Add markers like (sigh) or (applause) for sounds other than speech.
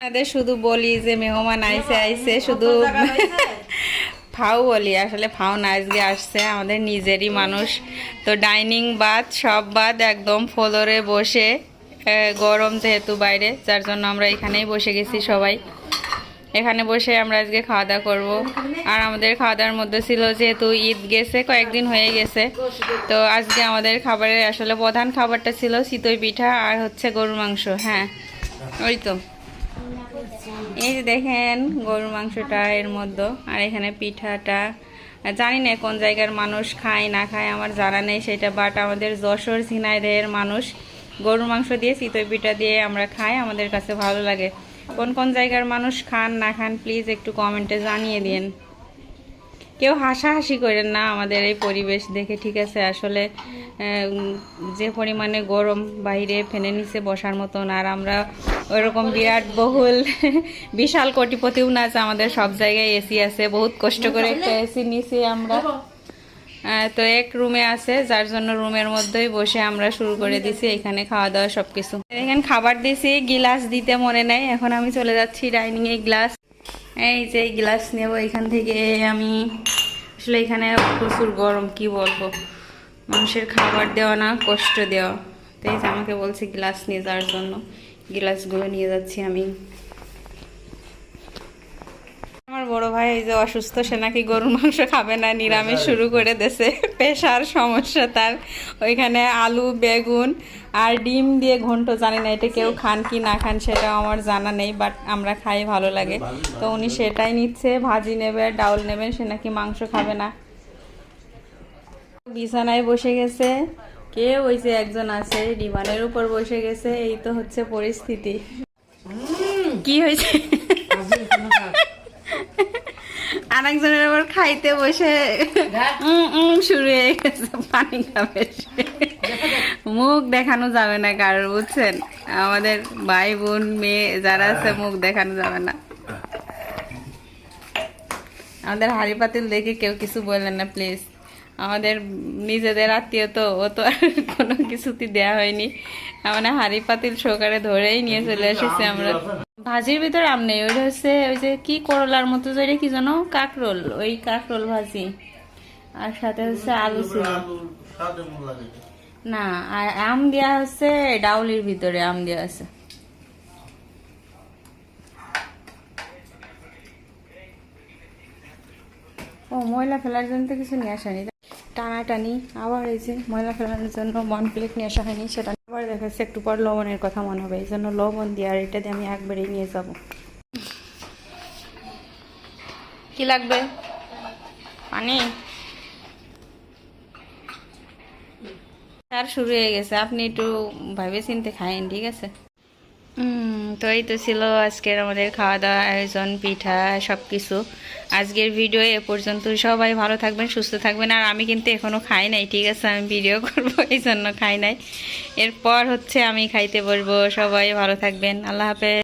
আমাদের শুধু বলি যে মেহমান আইসে আইসে শুধু (laughs) ফাও বলি আসলে ফাও না আজকে আসছে আমাদের নিজেরই মানুষ। তো ডাইনিং বাদ সব বাদ একদম ফ্লোরে বসে গরম যেহেতু বাইরে যার জন্য আমরা এখানেই বসে গেছি সবাই। এখানে বসে আমরা আজকে খাওয়া দাওয়া করব। আর আমাদের খাওয়া দাওয়ার মধ্যে ছিল যেহেতু ঈদ গেছে কয়েকদিন হয়ে গেছে। তো আজকে আমাদের খাবারের আসলে প্রধান খাবারটা ছিল চিতই পিঠা আর হচ্ছে গরুর মাংস হ্যাঁ। ওই তো। এই যে দেখেন, গরুর মাংসটা এর মধ্যে। আর এখানে পিঠাটা। জানি না কোন জায়গার মানুষ খায়, না খায়, আমার জানা নেই সেটা বাট আমাদের যশোর ঝিনাইদের মানুষ গরুর মাংস দিয়ে চিতই পিঠা দিয়ে আমরা খাই, আমাদের কাছে ভালো লাগে। কোন কোন জায়গার মানুষ খান, না খান প্লিজ একটু কমেন্টে জানিয়ে দিন। কেউ হাসাহাসি করেন না আমাদের এই পরিবেশ দেখে ঠিক আছে? আসলে যে পরিমাণে গরম বাইরে ফেনে নিচে বসার মতন আর আমরা ওইরকম বিরাট বহুল বিশাল কোটিপতিও না আছে আমাদের সব জায়গায় এসি আছে বহুত কষ্ট করে একটা এসি নিছি আমরা। তো এক রুমে আছে যার জন্য রুমের মধ্যেই বসে আমরা শুরু করে দিছি এখানে খাওয়া দাওয়া সবকিছু। এখানে খাবার দিছি গিলাস দিতে মনে নেই এখন আমি চলে যাচ্ছি ডাইনিংয়ে গ্লাস। এই যে গ্লাস নেব এখান থেকে। আমি আসলে এখানে প্রচুর গরম, কি বলব? মানুষের খাবার দেওয়া না, কষ্ট দেওয়া। তাই আমাকে বলছে গ্লাস নিয়ে যাওয়ার জন্য। গ্লাসগুলো নিয়ে যাচ্ছি আমি আমার বড় ভাই এই যে অসুস্থ সে নাকি গরুর মাংস খাবে না নিরামিষ শুরু করে দেছে পেশার সমস্যা তার। ওইখানে আলু বেগুন আর ডিম দিয়ে ঘন্ট জানি না এটা কেউ খান কি না খান সেটাও আমার জানা নেই বাট আমরা খাই ভালো লাগে। তো উনি সেটাই নিচ্ছে ভাজি নেবে ডাউল নেবেন সে নাকি মাংস খাবে না। বিছানায় বসে গেছে। কে ওই যে একজন আছে ডিমানের উপর বসে গেছে এই তো হচ্ছে পরিস্থিতি। কি হয়েছে? আরেকজনের আবার খাইতে বসে। উম শুরু হয়ে গেছে পানি খাবে মুখ দেখানো যাবে না কারোর বুঝছেন? আমাদের ভাই বোন মেয়ে যারা আছে মুখ দেখানো যাবে না। আমাদের হাড়ি পাতিল দেখে কেউ কিছু বললেন না প্লিজ। আমাদের নিজেদের আত্মীয় তো ও তো আর কোনো কিছুতে দেয়া হয়নি। মানে হাড়ি পাতিল সহকারে ধরেই নিয়ে চলে এসেছি আমরা। ভাজির ভিতরে আম নেই, ওইটা হচ্ছে ওই যে কি করলার মতো যে কি জানো কাকরোল, ওই কাকরোল ভাজি। আর সাথে হচ্ছে আলু ছিল। না, আর আম দেওয়া হচ্ছে ডাউলির ভিতরে, আম দেওয়া আছে। ও, ময়লা ফেলার জন্য তো কিছু নিয়ে আসা হয়নি। টানাটানি, আবার এই যে ময়লা ফেলার জন্য মন প্লেট নিয়ে আসা হয়নি, সেটা আবার দেখাচ্ছে, একটু পর লবণের কথা মনে হবে, এই জন্য লবণ দিয়ে আর এটা দিয়ে আমি একবারেই নিয়ে যাব। কি লাগবে? পানি? তার শুরু হয়ে গেছে, আপনি একটু ভাবে চিনতে খাইন ঠিক আছে? তো এই তো ছিল আজকের আমাদের খাওয়া দাওয়া আয়োজন, পিঠা সব কিছু আজকের ভিডিও এ পর্যন্ত সবাই ভালো থাকবেন, সুস্থ থাকবেন। আর আমি কিন্তু এখনও খাই নাই, ঠিক আছে? আমি ভিডিও করব (laughs) এই জন্য খাই নাই। এরপর হচ্ছে আমি খাইতে বসবো। সবাই ভালো থাকবেন। আল্লাহ হাফেজ।